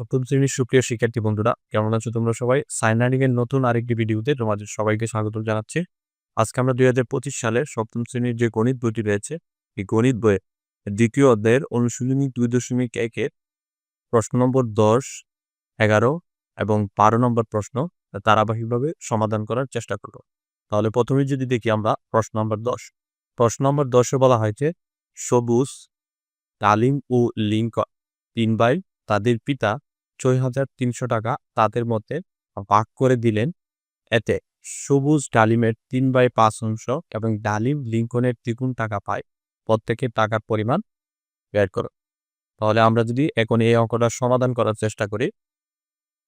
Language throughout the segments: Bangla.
সপ্তম শ্রেণির সুপ্রিয় শিক্ষার্থী বন্ধুরা, কেমন আছো তোমরা সবাই? সাইন লার্নিং এর নতুন আরেকটি ভিডিওতে তোমাদের সবাইকে স্বাগত জানাচ্ছি। আজকে আমরা দুই হাজার পঁচিশ সালে সপ্তম শ্রেণির যে গণিত বইটি রয়েছে, এই গণিত বইয়ের দ্বিতীয় অধ্যায়ের অনুশীলনী দুই দশমিক একের প্রশ্ন নম্বর দশ, এগারো এবং বারো নম্বর প্রশ্ন ধারাবাহিকভাবে সমাধান করার চেষ্টা করব। তাহলে প্রথমে যদি দেখি আমরা প্রশ্ন নম্বর দশ। প্রশ্ন নম্বর দশে বলা হয়েছে, সবুজ, তালিম ও লিঙ্কন তিন ভাই তাদের পিতা ছয় হাজার তিনশো টাকা তাদের মধ্যে ভাগ করে দিলেন। এতে সবুজ ডালিমের তিন বাই পাঁচ অংশ এবং ডালিম লিঙ্কনের দ্বিগুণ টাকা পায়। প্রত্যেকের টাকার পরিমাণ বের করো তাহলে আমরা যদি এখন এই অঙ্কটা সমাধান করার চেষ্টা করি,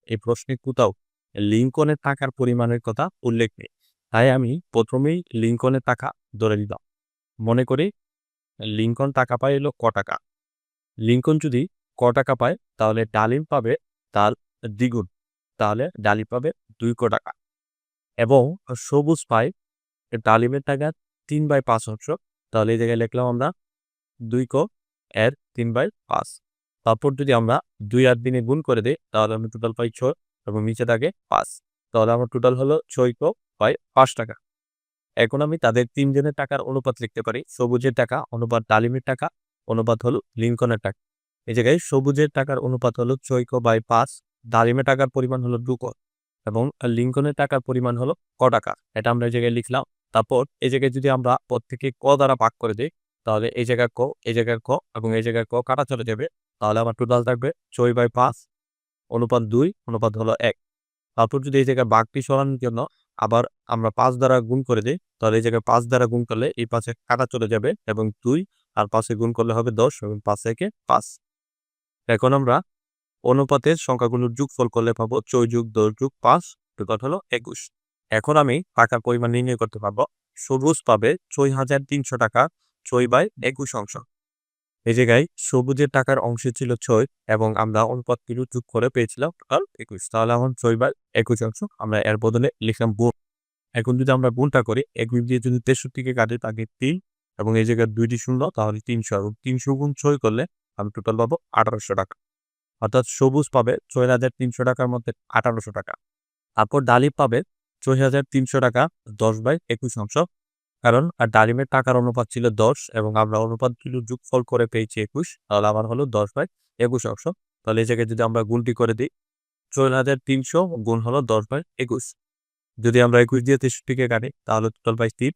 এই প্রশ্নে কোথাও লিঙ্কনের টাকার পরিমাণের কথা উল্লেখ নেই। তাই আমি প্রথমেই লিঙ্কনের টাকা ধরে নিলাম। মনে করি লিঙ্কন টাকা পায় এলো ক টাকা। লিঙ্কন যদি ক টাকা পায়, তাহলে ডালিম পাবে তার দ্বিগুণ। তাহলে ডালিম পাবে দুই ক টাকা। এবং সবুজ পায় ডালিমের টাকা তিন বাই পাঁচ অংশ তাহলে এই জায়গায় লিখলাম আমরা দুই ক এর তিন বাই পাঁচ। তারপর যদি আমরা দুই আর দিনে গুণ করে দিই, তাহলে আমরা টোটাল পাই ছয় এবং নিচে থাকে পাঁচ। তাহলে আমার টোটাল হলো ছয় ক পাই পাঁচ টাকা। এখন আমি তাদের তিনজনের টাকার অনুপাত লিখতে পারি। সবুজের টাকা, অনুপাত ডালিমের টাকা, অনুপাত হলো লিঙ্কনের টাকা। এই জায়গায় সবুজের টাকার অনুপাত হলো চৈক বাই পাঁচ ডালিমের টাকার পরিমাণ হলো দুক এবং লিঙ্কনের টাকার পরিমাণ হলো ক টাকা। এটা আমরা এই জায়গায় লিখলাম। তারপর এই জায়গায় যদি আমরা প্রত্যেকে ক দ্বারা ভাগ করে দিই, তাহলে এই জায়গায় ক, এই জায়গায় ক এবং এই জায়গায় ক কাটা চলে যাবে। তাহলে আমার টোটাল থাকবে ছয় বাই পাঁচ, অনুপাত দুই, অনুপাত হলো এক। তারপর যদি এই জায়গায় বাঘটি সরানোর জন্য আবার আমরা পাঁচ দ্বারা গুণ করে দিই, তাহলে এই জায়গায় পাঁচ দ্বারা গুণ করলে এই পাশে কাটা চলে যাবে এবং দুই আর পাশে গুণ করলে হবে দশ এবং পাঁচ একে পাঁচ। এখন আমরা অনুপাতের সংখ্যাগুলোর যোগফল করলে পাবো ছয় যুগ দশ যুগ পাঁচ টোটাল হলো একুশ। এখন আমি টাকার পরিমাণ নির্ণয় করতে পারব। সবুজ পাবে ছয় হাজার তিনশো টাকা, ছয় বাই একুশ অংশ। এই জায়গায় সবুজের টাকার অংশ ছিল ছয় এবং আমরা অনুপাত অনুপাতগুলো যোগ করে পেয়েছিলাম টোটাল একুশ। তাহলে আমার ছয় বাই একুশ অংশ আমরা এর বদলে লিখলাম গুণ। এখন যদি আমরা গুণটা করি একুশ দিয়ে যদি তেষট্টিকে কাটে, তাকে তিন এবং এই জায়গায় দুইটি শূন্য, তাহলে তিনশো। এবং তিনশো গুণ ছয় করলে আমি টোটাল পাবো আঠারোশো টাকা। অর্থাৎ সবুজ পাবে ছয় হাজার তিনশো টাকার মধ্যে আঠারোশো টাকা। তারপর ডালিম পাবে ছয় হাজার তিনশো টাকা দশ বাই একুশ অংশ। কারণ, আর ডালিমের টাকার অনুপাত ছিল দশ এবং আমরা অনুপাতগুলো যোগফল করে পেয়েছি একুশ, তাহলে আমার হলো দশ বাই একুশ অংশ। তাহলে এই জায়গায় যদি আমরা গুণটি করে দিই, ছয় হাজার তিনশো গুণ হলো দশ বাই একুশ। যদি আমরা একুশ দিয়ে তেষট্টিকে কাটি, তাহলে টোটাল বাই তিন।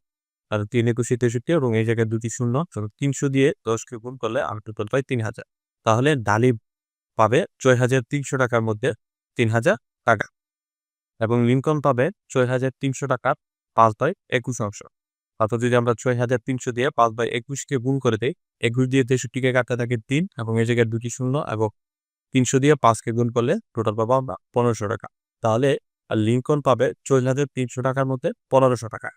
আর তিন একুশে তেষট্টি এবং এই জায়গায় দুটি শূন্য তিনশো দিয়ে দশকে গুণ করলে আমি টোটাল পাই তিন হাজার। তাহলে ডালিম পাবে ছয় হাজার তিনশো টাকার মধ্যে তিন হাজার টাকা এবং লিঙ্কন পাবে ছয় হাজার তিনশো টাকার পাঁচ বাই একুশ অংশ। অর্থাৎ যদি আমরা ছয় হাজার তিনশো দিয়ে পাঁচ বাই একুশকে গুণ করে দিই, একুশ দিয়ে তেষট্টিকে কাটতে থাকে তিন এবং এই জায়গায় দুটি শূন্য এবং তিনশো দিয়ে পাঁচকে গুণ করলে টোটাল পাবো আমরা পনেরোশো টাকা। তাহলে লিঙ্কন পাবে ছয় হাজার তিনশো টাকার মধ্যে পনেরোশো টাকা।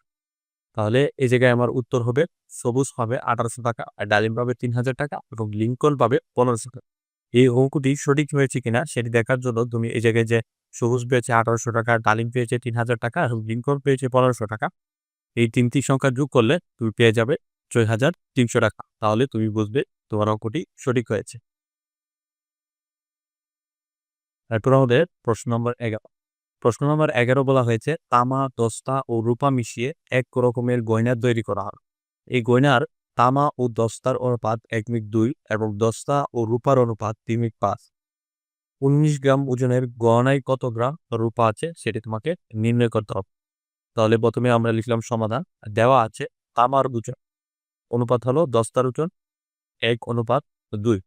তাহলে এই জায়গায় আমার উত্তর হবে সবুজ পাবে আঠারোশো টাকা আর ডালিম পাবে তিন হাজার টাকা এবং লিঙ্কন পাবে পনেরোশো টাকা। এই অঙ্কটি সঠিক হয়েছে কিনা সেটি দেখার জন্য তুমি এই জায়গায় যে সবুজ পেয়েছে আঠারোশো টাকা, ডালিম পেয়েছে তিন হাজার টাকা এবং লিঙ্কন পেয়েছে পনেরোশো টাকা, এই তিনটি সংখ্যা যোগ করলে তুমি পেয়ে যাবে ছয় হাজার তিনশো টাকা। তাহলে তুমি বুঝবে তোমার অঙ্কটি সঠিক হয়েছে। এরপর আমাদের প্রশ্ন নম্বর এগারো। প্রশ্ন নম্বর এগারো বলা হয়েছে, তামা, দস্তা ও রূপা মিশিয়ে এক রকমের গয়না তৈরি করা হয়। এই গয়নার তামা ও দস্তার অনুপাত এক মিক দুই এবং দস্তা ও রূপার অনুপাত তিন মিক পাঁচ। উনিশ গ্রাম ওজনের গয়নায় কত গ্রাম রূপা আছে সেটি তোমাকে নির্ণয় করতে হবে। তাহলে প্রথমে আমরা লিখলাম সমাধান। দেওয়া আছে তামার ওজন। অনুপাত হলো দস্তার ওজন এক অনুপাত দুই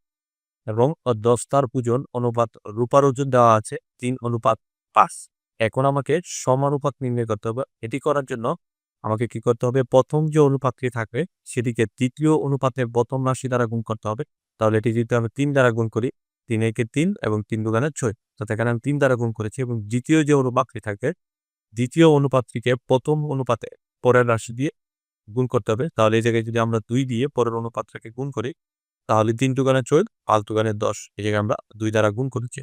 এবং দস্তার ওজন অনুপাত রূপার ওজন দেওয়া আছে তিন অনুপাত পাঁচ। এখন আমাকে সমানুপাত নির্ণয় করতে হবে। এটি করার জন্য আমাকে কি করতে হবে? প্রথম যে অনুপাতটি থাকবে, সেটিকে দ্বিতীয় অনুপাতের প্রথম রাশি দ্বারা গুণ করতে হবে। তাহলে এটি যদি আমি তিন দ্বারা গুণ করি, তিন একে তিন এবং তিন দুগানে ছয়, তো এখানে আমি তিন দ্বারা গুণ করেছি এবং দ্বিতীয় যে অনুপাতটি থাকে দ্বিতীয় অনুপাতটিকে প্রথম অনুপাতে পরের রাশি দিয়ে গুণ করতে হবে। তাহলে এই জায়গায় যদি আমরা দুই দিয়ে পরের অনুপাতটাকে গুণ করি, তাহলে তিন টুকানে চোদ্দ পাঁচ টুকানে দশ, এই জায়গায় আমরা দুই দ্বারা গুণ করেছি।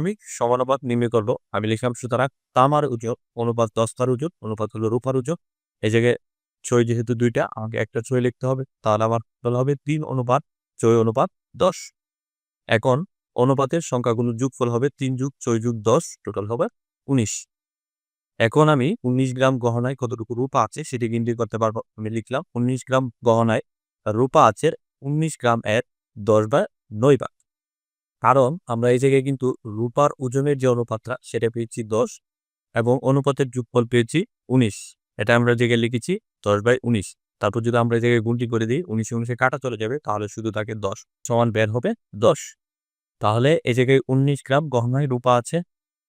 আমি সমানুপাত করব। আমি লিখলাম, সুতরাং তামার ওজন অনুপাত দস্তার ওজন অনুপাত হলো রূপার ওজন এই জায়গায় ছয় যেহেতু দুইটা, আমাকে একটা ছয় লিখতে হবে, তাহলে আমার হবে তিন অনুপাত, ছয় অনুপাত দশ। এখন অনুপাতের সংখ্যাগুলোর যোগফল হবে তিন যুগ ছয় যুগ দশ টোটাল হবে উনিশ। এখন আমি উনিশ গ্রাম গহনায় কতটুকু রূপা আছে সেটি গিনতি করতে পারব। আমি লিখলাম, উনিশ গ্রাম গহনায় রূপা আছে উনিশ গ্রাম এর দশ বা নয় ভাগ কারণ আমরা এই জায়গায় কিন্তু রূপার ওজনের যে অনুপাতটা, সেটা পেয়েছি দশ এবং অনুপাতের যোগফল পেয়েছি উনিশ। এটা আমরা জায়গায় লিখেছি দশ বাই উনিশ। তারপর যদি আমরা এই জায়গায় গুণটি করে দিই, উনিশে উনিশে কাটা চলে যাবে, তাহলে শুধু তাকে দশ সমান বের হবে দশ। তাহলে এই জায়গায় উনিশ গ্রাম গহনায় রূপা আছে,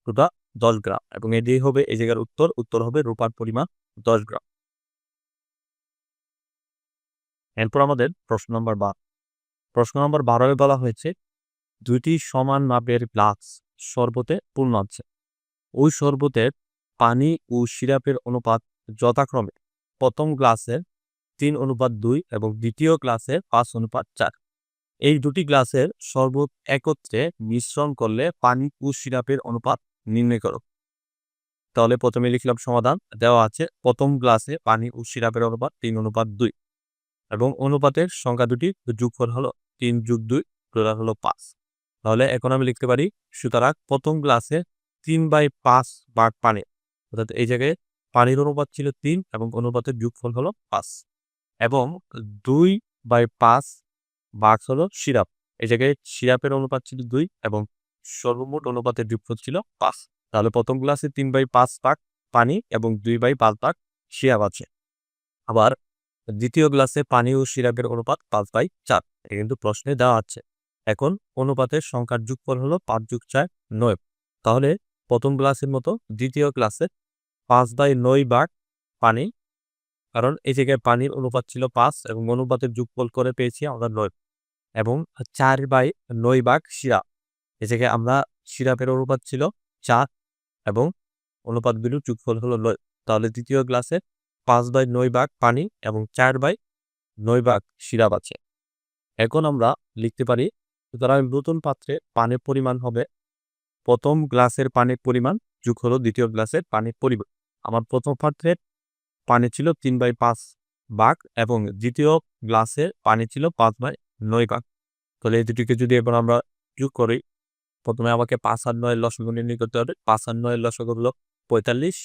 রূপা দশ গ্রাম এবং এটি হবে, এই জায়গার উত্তর উত্তর হবে রূপার পরিমাণ দশ গ্রাম। এরপর আমাদের প্রশ্ন নম্বর বারো। প্রশ্ন নম্বর বারোয় বলা হয়েছে দুইটি সমান মাপের গ্লাস শরবতে পূর্ণ আছে। ওই শরবতের পানি ও সিরাপের অনুপাত যথাক্রমে প্রথম গ্লাসের তিন অনুপাত দুই এবং দ্বিতীয় গ্লাসের পাঁচ অনুপাত চার। এই দুটি গ্লাসের শরবত একত্রে মিশ্রণ করলে পানি ও সিরাপের অনুপাত নির্ণয় করো। তাহলে প্রথমে লিখলাম সমাধান, দেওয়া আছে প্রথম গ্লাসে পানি ও সিরাপের অনুপাত তিন অনুপাত দুই এবং অনুপাতের সংখ্যা দুটি যোগফল হলো তিন যুগ দুই টোটাল হলো পাঁচ। তাহলে এখন আমি লিখতে পারি, সুতরাং প্রথম গ্লাসে তিন বাই পাঁচ ভাগ পানি, অর্থাৎ এই জায়গায় পানির অনুপাত ছিল তিন এবং অনুপাতের যোগফল হলো পাঁচ, এবং দুই বাই পাঁচ ভাগ হলো সিরাপ, এই জায়গায় সিরাপের অনুপাত ছিল দুই এবং সর্বমোট অনুপাতের যোগফল ছিল পাঁচ, তাহলে প্রথম গ্লাসে তিন বাই পাঁচ ভাগ পানি এবং দুই বাই পাঁচ ভাগ সিরাপ আছে, আবার দ্বিতীয় গ্লাসে পানি ও সিরাপের অনুপাত পাঁচ বাই চার এটা কিন্তু প্রশ্নে দেওয়া আছে। এখন অনুপাতের সংখ্যার যুগফল হলো পাঁচ যুগ চার, নয়। তাহলে প্রথম গ্লাসের মতো দ্বিতীয় গ্লাসে পাঁচ বাই নয় ভাগ পানি, কারণ এই জায়গায় পানির অনুপাত ছিল পাঁচ এবং অনুপাতের যুগফল করে পেয়েছি আমরা নয় এবং চার বাই নয় বাঘ সিরাপ এই জায়গায় আমরা সিরাপের অনুপাত ছিল চার এবং অনুপাতগুলোর যুগফল হলো নয়। তাহলে দ্বিতীয় গ্লাসে পাঁচ বাই নয় ভাগ পানি এবং চার বাই নয় ভাগ সিরাপ আছে এখন আমরা লিখতে পারি সুতরাং নতুন পাত্রে পানির পরিমাণ হবে। প্রথম গ্লাসের পানির পরিমাণ যুগ হলো দ্বিতীয় গ্লাসের পানির পরিমাণ। আমার প্রথম পাত্রের পানি ছিল তিন বাই পাঁচ ভাগ এবং দ্বিতীয় গ্লাসের পানি ছিল পাঁচ বাই নয় ভাগ। তাহলে এই দুটিকে যদি এবার আমরা যোগ করি, প্রথমে আমাকে পাঁচ আর নয় লসগু নির্ণয় করতে হবে। পাঁচ আর নয় লসগু হলো পঁয়তাল্লিশ।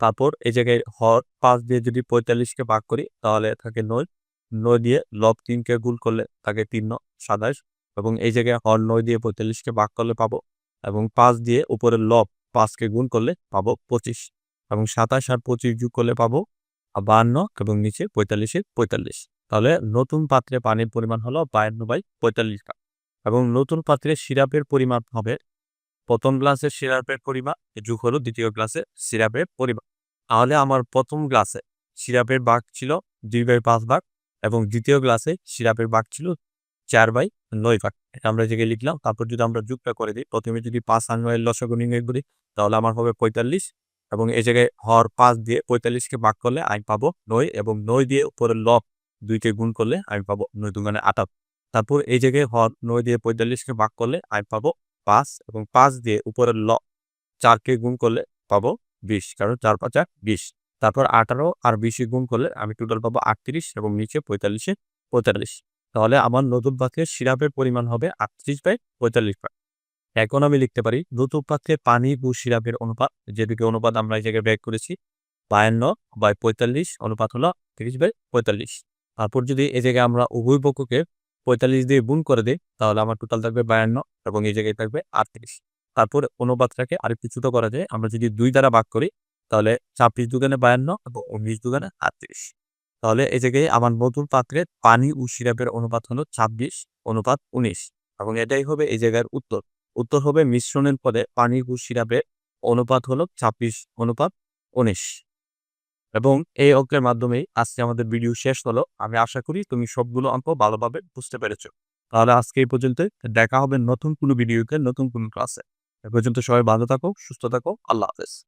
তারপর এই জায়গায় হর পাঁচ দিয়ে যদি পঁয়তাল্লিশকে ভাগ করি, তাহলে থাকে নয়। নয় দিয়ে লব তিনকে গুল করলে থাকে তিন সাতাশ। এবং এই জায়গায় হর নয় দিয়ে পঁয়তাল্লিশকে ভাগ করলে পাবো এবং পাঁচ দিয়ে উপরে লব পাঁচকে গুণ করলে পাবো পঁচিশ এবং সাতাশ আর পঁচিশ যোগ করলে পাবো বাহান্ন এবং নিচে পঁয়তাল্লিশে পঁয়তাল্লিশ। তাহলে নতুন পাত্রে পানির পরিমাণ হলো বায়ান্ন বাই পঁয়তাল্লিশ গ্রাম এবং নতুন পাত্রে সিরাপের পরিমাণ হবে প্রথম গ্লাসের সিরাপের পরিমাণ যুগ হলো দ্বিতীয় গ্লাসে সিরাপের পরিমাণ। তাহলে আমার প্রথম গ্লাসে সিরাপের বাঘ ছিল দুই বাই পাঁচ ভাগ এবং দ্বিতীয় গ্লাসে সিরাপের বাঘ ছিল চার বাই নয় ভাগ। এটা আমরা জায়গায় লিখলাম। তারপর যদি আমরা যুগটা করে দিই, প্রথমে যদি পাঁচ আর নয়ের লসগু নির্ণয় করি, তাহলে আমার হবে পঁয়তাল্লিশ এবং এই জায়গায় হর পাঁচ দিয়ে পঁয়তাল্লিশকে ভাগ করলে আমি পাবো নয় এবং নয় দিয়ে উপরে লব দুইকে গুণ করলে আমি পাবো নয় দুগানে আটাত তারপর এই জায়গায় হর নয় দিয়ে পঁয়তাল্লিশকে ভাগ করলে আমি পাবো পাঁচ এবং পাঁচ দিয়ে উপরের ল চারকে গুণ করলে পাবো বিশ, কারণ চার পাঁচ পাঁচা বিশ। তারপর আঠারো আর বিশে গুণ করলে আমি টোটাল পাবো আটত্রিশ এবং নিচে পঁয়তাল্লিশে পঁয়তাল্লিশ। তাহলে আমার নতুন পাত্রের সিরাপের পরিমাণ হবে আটত্রিশ বাই পঁয়তাল্লিশ ভাগ এখন আমি লিখতে পারি, নতুন পাত্রে পানি ও সিরাপের অনুপাত, যেদিকে অনুপাত আমরা এই জায়গায় ব্যাগ করেছি, বায়ান্ন বাই পঁয়তাল্লিশ, অনুপাত হলো তিরিশ বাই পঁয়তাল্লিশ। তারপর যদি এই জায়গায় আমরা উভয় পক্ষকে পঁয়তাল্লিশ দিয়ে গুণ করে দিই, তাহলে আমার টোটাল থাকবে বায়ান্ন এবং এই জায়গায় থাকবে আটত্রিশ। তারপর অনুপাতটাকে আরেকটু ছোট করা যায়, আমরা যদি দুই দ্বারা ভাগ করি, তাহলে ছাব্বিশ দুগানে বায়ান্ন এবং উনিশ দুগানে আটত্রিশ। তাহলে এই জায়গায় আমার নতুন পাত্রে পানি ও সিরাপের অনুপাত হলো ছাব্বিশ, অনুপাত উনিশ। এবং এটাই হবে এই জায়গার উত্তর। উত্তর হবে মিশ্রণের পদে পানি ও সিরাপের অনুপাত হলো ছাব্বিশ, অনুপাত উনিশ। এবং এই অঙ্কের মাধ্যমেই আজকে আমাদের ভিডিও শেষ হলো। আমি আশা করি তুমি সবগুলো অঙ্ক ভালোভাবে বুঝতে পেরেছ। তাহলে আজকে এই পর্যন্ত দেখা হবে নতুন কোনো ভিডিওতে, নতুন কোনো ক্লাসে। এ পর্যন্ত সবাই ভালো থাকো, সুস্থ থাকো। আল্লাহ হাফেজ।